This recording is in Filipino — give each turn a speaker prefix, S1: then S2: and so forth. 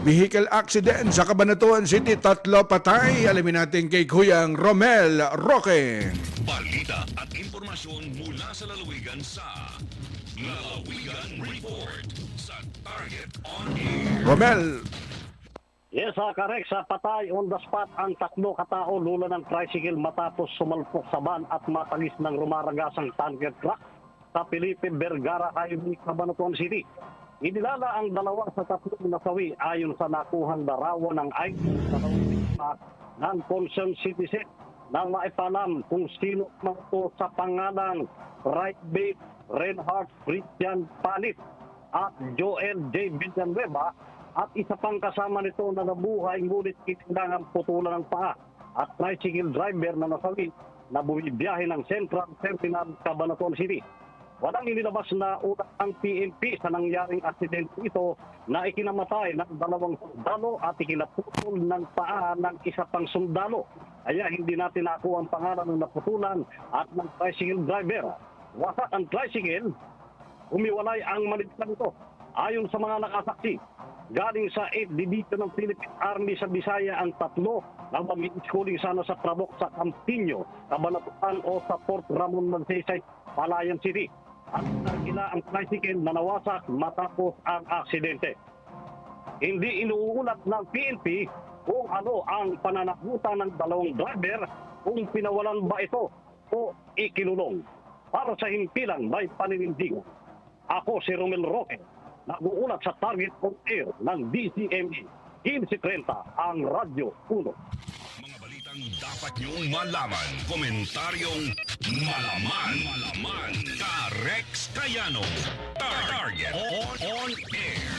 S1: Vehicle accident sa Cabanatuan City, tatlo patay. Alamin natin kay Kuyang Romel Roque.
S2: Balita at impormasyon mula sa lalawigan sa Lalawigan Report sa Target on Air.
S1: Romel,
S3: Yes, uh, correct. Sa patay on the spot ang tatlo katao lula ng tricycle matapos sumalpok sa van at matagis ng rumaragasang tanker truck sa Felipe Vergara Highway, Cabanatuan City. Inilala ang dalawa sa tatlong nasawi ayon sa nakuhang larawan ng lawang ng concerned citizen nang maipalam kung sino man sa pangalang Right Babe Reinhardt Christian Palit at Joel J. Villanueva at isa pang kasama nito na nabuhay ngunit kinailangan putulan ng paa at tricycle driver na nasawi na bumibiyahe ng Central Terminal Cabanatuan City. Walang inilabas na utak ang PNP sa nangyaring aksidente ito na ikinamatay ng dalawang sundalo at ikinaputol ng paa ng isa pang sundalo. Kaya hindi natin nakuha ang pangalan ng naputulan at ng tricycle driver. Wasak ang tricycle umiwalay ang malitan nito. Ayon sa mga nakasaksi, galing sa 8 Division ng Philippine Army sa Bisaya ang tatlo na mag-schooling sana sa Trabok sa Campino, Cabanatuan o sa Port Ramon Magsaysay, Palayan City. At nagkila ang tricycle na nawasak matapos ang aksidente. Hindi inuulat ng PNP kung ano ang pananagutan ng dalawang driver kung pinawalan ba ito o ikinulong. Para sa himpilang may paninindigan. Ako si Romel Roque, nag-uulat sa Target on Air ng DCME. 1530 ang Radyo 1.
S2: Balitang dapat niyong malaman. Komentaryong malaman. Malaman. Ka Rex Kayano. Tar- Target on, on Air.